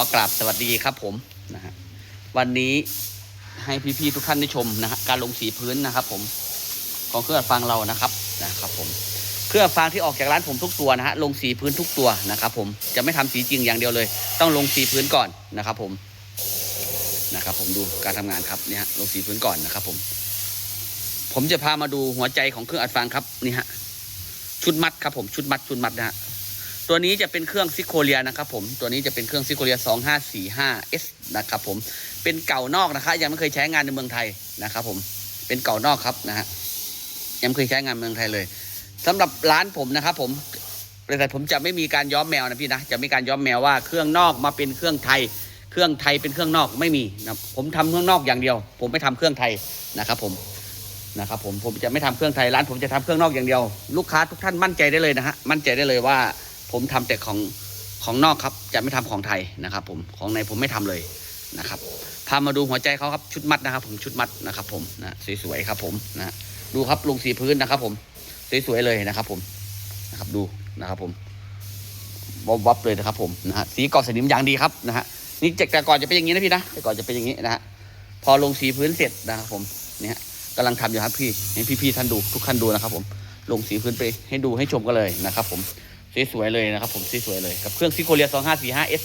อกราบสวัสดีครับผมนะฮะวันนี้ให้พี่ๆทุกท่านได้ชมนะฮะการลงสีพื้นนะครับ ผมของเครื่องอัดฟังเรานะครับนะครับผมเครื่องอัดฟังที่ออกจากร้านผมทุกตัวนะฮะลงสีพื้นทุกตัวนะครับ ผมจะไม่ทำสีจริงอย่างเดียวเลย ต้องลงสีพื้นก่อนนะครับ ผมนะครับ ผมดูการทำงานครับเนี่ยฮะลงสีพื้นก่อนนะครับ ผม ผมจะพามาดูหัวใจของเครื่องอัดฟังครับนี่ฮะชุดมัดครับผมชุดมัดชุดมัดนะฮะ ตัวนี้จะเป็นเครื่องซิโคเลียนะครับผม ตัวนี้จะเป็นเครื่องซิโคเลีย 2545S นะครับผม เป็นเก่านอกนะคะยังไม่เคยใช้งานในเมืองไทยนะครับผม เป็นเก่านอกครับนะฮะ ยังไม่เคยใช้งานเมืองไทยเลยสำหรับร้านผมนะครับผมแต่ผมจะไม่มีการย้อมแมวนะพี่นะ จะไม่มีการย้อมแมวว่าเครื่องนอกมาเป็นเครื่องไทย เครื่องไทยเป็นเครื่องนอกไม่มีนะผมทำเครื่องนอกอย่างเดียว ผมไม่ทำเครื่องไทยนะครับผมนะครับผมผมจะไม่ทำเครื่องไทยร้าน ผมจะทำเครื่องนอกอย่างเดียว ลูกค้าทุกท่านมั่นใจได้เลยนะฮะมั่นใจได้เลยว่า ผมทำแต่ของของนอกครับ จะไม่ทำของไทยนะครับ ผมของในผมไม่ทำเลยนะครับพามาดูหัวใจเขาครับชุดมัดนะครับ ผมชุดมัดนะครับ ผมนะสวยๆครับ ผมนะดูครับลงสีพื้นนะครับ ผมสวยๆเลยนะครับ ผมนะครับดูนะครับ ผมวับวับเลยนะครับ ผมนะฮะสีกอบสนิมอย่างดีครับนะฮะนี่จากแต่ก่อนจะเป็นอย่างนี้นะพี่นะแต่ก่อนจะเป็นอย่างนี้นะฮะพอลงสีพื้นเสร็จนะครับผมเนี่ยกำลังทำอยู่ครับพี่ให้พี่ๆท่านดูทุกท่านดูนะครับ ผมลงสีพื้นไปให้ดูให้ชมกันเลยนะครับ ผม สวยๆเลยนะครับผมสวยๆเลยกับเครื่องซิโคเลีย 2545S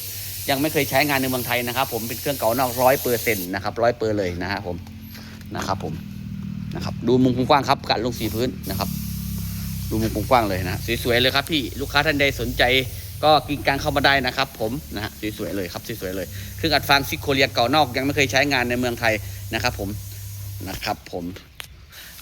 ยังไม่เคยใช้งานในเมืองไทยนะครับ ผมเป็นเครื่องเก่านอกร้อยเปอร์เซ็นต์นะครับร้อยเปอร์เลยนะครับผมนะครับผมนะครับดูมุมกว้างครับการลงสีพื้นนะครับ ดูมุมกว้างเลยนะสวยๆเลยครับพี่ลูกค้าท่านใดสนใจก็กินกลางเข้ามาได้นะครับ ผมนะฮะสวยๆเลยครับสวยๆเลยเครื่องอัดฟังซิโคเลียเก่านอกยังไม่เคยใช้งานในเมืองไทยนะครับ ผมนะครับ ผม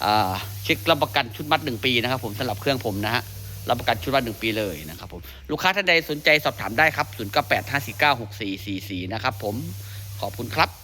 อ่าเช็ครับประกันชุดมัดหนึ่งปีนะครับ ผมสำหรับเครื่องผมนะฮะ รับประกันชุดละหนึ่งปีเลยนะครับผมลูกค้าท่านใดสนใจสอบถามได้ครับ 0 9 8 5 4 9 6 4 4 4 นะครับผมขอบคุณครับ